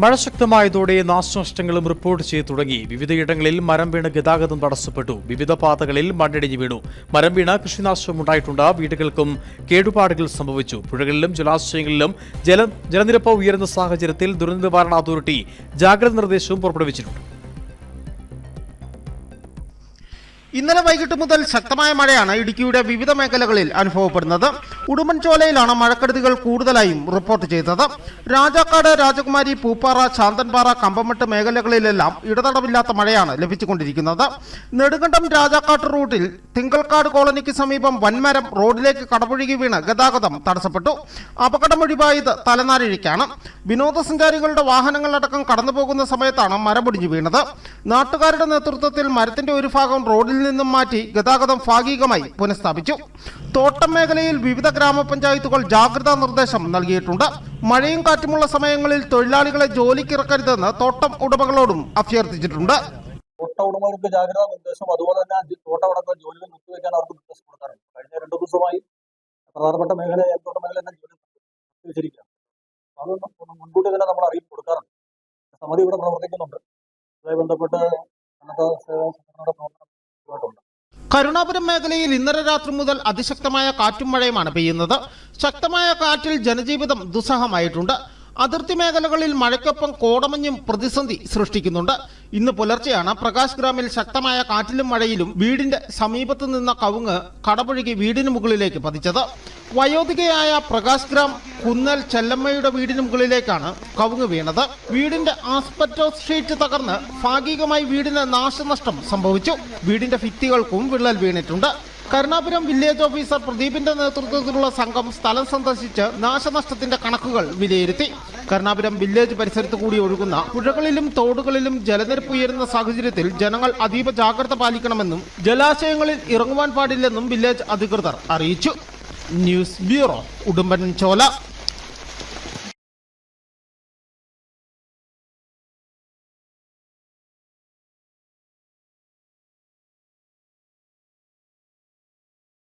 മഴ ശക്തമായതോടെ നാശനഷ്ടങ്ങളും റിപ്പോർട്ട് ചെയ്തു തുടങ്ങി. വിവിധയിടങ്ങളിൽ മരം വീണ് ഗതാഗതം തടസ്സപ്പെട്ടു. വിവിധ പാതകളിൽ മണ്ണിടിഞ്ഞു വീണു. മരം വീണ് കൃഷിനാശം ഉണ്ടായിട്ടുണ്ട്. വീടുകൾക്കും കേടുപാടുകൾ സംഭവിച്ചു. പുഴകളിലും ജലാശയങ്ങളിലും ജല ജലനിരപ്പ് ഉയരുന്ന സാഹചര്യത്തിൽ ദുരന്ത നിവാരണ അതോറിറ്റി ജാഗ്രത നിർദ്ദേശവും പുറപ്പെടുവിച്ചിട്ടുണ്ട്. ഇന്നലെ വൈകിട്ട് മുതൽ ശക്തമായ മഴയാണ് ഇടുക്കിയുടെ വിവിധ മേഖലകളിൽ അനുഭവപ്പെടുന്നത്. ഉടുമ്പൻചോലയിലാണ് മഴക്കെടുതികൾ കൂടുതലായും റിപ്പോർട്ട് ചെയ്തത്. രാജാക്കാട് രാജകുമാരി പൂപ്പാറ ശാന്തൻപാറ കമ്പമട്ട് മേഖലകളിലെല്ലാം ഇടതടവില്ലാത്ത മഴയാണ് ലഭിച്ചുകൊണ്ടിരിക്കുന്നത്. നെടുങ്കണ്ടം രാജാക്കാട്ട് റൂട്ടിൽ തിങ്കൾക്കാട് കോളനിക്ക് സമീപം വൻമരം റോഡിലേക്ക് കടപുഴകി വീണ് ഗതാഗതം തടസ്സപ്പെട്ടു. അപകടമൊഴിവായത് തലനാരിഴയ്ക്കാണ്. വിനോദസഞ്ചാരികളുടെ വാഹനങ്ങളടക്കം കടന്നുപോകുന്ന സമയത്താണ് മരമൊടിഞ്ഞു വീണത്. നാട്ടുകാരുടെ നേതൃത്വത്തിൽ മരത്തിന്റെ ഒരു ഭാഗം റോഡിൽ നിന്നും മാറ്റി ഗതാഗതം ഭാഗികമായി പുനഃസ്ഥാപിച്ചു. തോട്ടം മേഖലയിൽ വിവിധ ഗ്രാമപഞ്ചായത്തുകൾ ജാഗ്രതാ നിർദ്ദേശം നൽകിയിട്ടുണ്ട്. മഴയും കാറ്റുമുള്ള സമയങ്ങളിൽ തൊഴിലാളികളെ ജോലിക്കിറക്കരുതെന്ന് തോട്ടം ഉടമകളോടും അഭ്യർത്ഥിച്ചിട്ടുണ്ട്. തോട്ട ഉടമകൾക്ക് ജാഗ്രതാ നിർദ്ദേശം. അതുപോലെ തന്നെ തോട്ട ഉടമകൾ ജോലികൾ നിർത്തിവെക്കാൻ അവർക്ക് നിർദ്ദേശം കൊടുക്കാറുണ്ട്. കഴിഞ്ഞ രണ്ടു ദിവസമായി പ്രധാനപ്പെട്ട മേഖല തോട്ട മേഖല തന്നെ ജോലി നിർത്തിവെച്ചിരിക്കുകയാണ്. അത് മുൻകൂട്ടി തന്നെ നമ്മൾ അറിയിപ്പ് കൊടുക്കാറുണ്ട്. സമിതി ഇവിടെ പ്രവർത്തിക്കുന്നുണ്ട്. അതുമായി ബന്ധപ്പെട്ട് സന്നദ്ധ സേവന സംഘടനയുടെ പ്രവർത്തനം കരുണാപുരം മേഖലയിൽ ഇന്നലെ രാത്രി മുതൽ അതിശക്തമായ കാറ്റും മഴയുമാണ് പെയ്യുന്നത്. ശക്തമായ കാറ്റിൽ ജനജീവിതം ദുസ്സഹമായിട്ടുണ്ട്. അതിർത്തി മേഖലകളിൽ മഴയ്ക്കൊപ്പം കോടമഞ്ഞും പ്രതിസന്ധി സൃഷ്ടിക്കുന്നുണ്ട്. ഇന്ന് പുലർച്ചെയാണ് പ്രകാശ് ഗ്രാമിൽ ശക്തമായ കാറ്റിലും മഴയിലും വീടിന്റെ സമീപത്ത് നിന്ന കവുങ്ങ് കടപുഴകി വീടിന് മുകളിലേക്ക് പതിച്ചത്. വയോധികയായ പ്രകാശ് ഗ്രാം കുന്നൽ ചെല്ലമ്മയുടെ വീടിന് മുകളിലേക്കാണ് കവുങ്ങ് വീണത്. വീടിന്റെ ആസ്പെറ്റോസ് ഷീറ്റ് തകർന്ന് ഭാഗികമായി വീടിന് നാശനഷ്ടം സംഭവിച്ചു. വീടിന്റെ ഭിത്തികൾക്കും വിള്ളൽ വീണിട്ടുണ്ട്. കരുണാപുരം വില്ലേജ് ഓഫീസർ പ്രദീപിന്റെ നേതൃത്വത്തിലുള്ള സംഘം സ്ഥലം സന്ദർശിച്ച് നാശനഷ്ടത്തിന്റെ കണക്കുകൾ വിലയിരുത്തി. കരുണാപുരം വില്ലേജ് പരിസരത്ത് കൂടി ഒഴുകുന്ന പുഴകളിലും തോടുകളിലും ജലനിരപ്പ് ഉയരുന്ന സാഹചര്യത്തിൽ ജനങ്ങൾ അതീവ ജാഗ്രത പാലിക്കണമെന്നും ജലാശയങ്ങളിൽ ഇറങ്ങുവാൻ പാടില്ലെന്നും വില്ലേജ് അധികൃതർ അറിയിച്ചു. News bureau Udumbanchola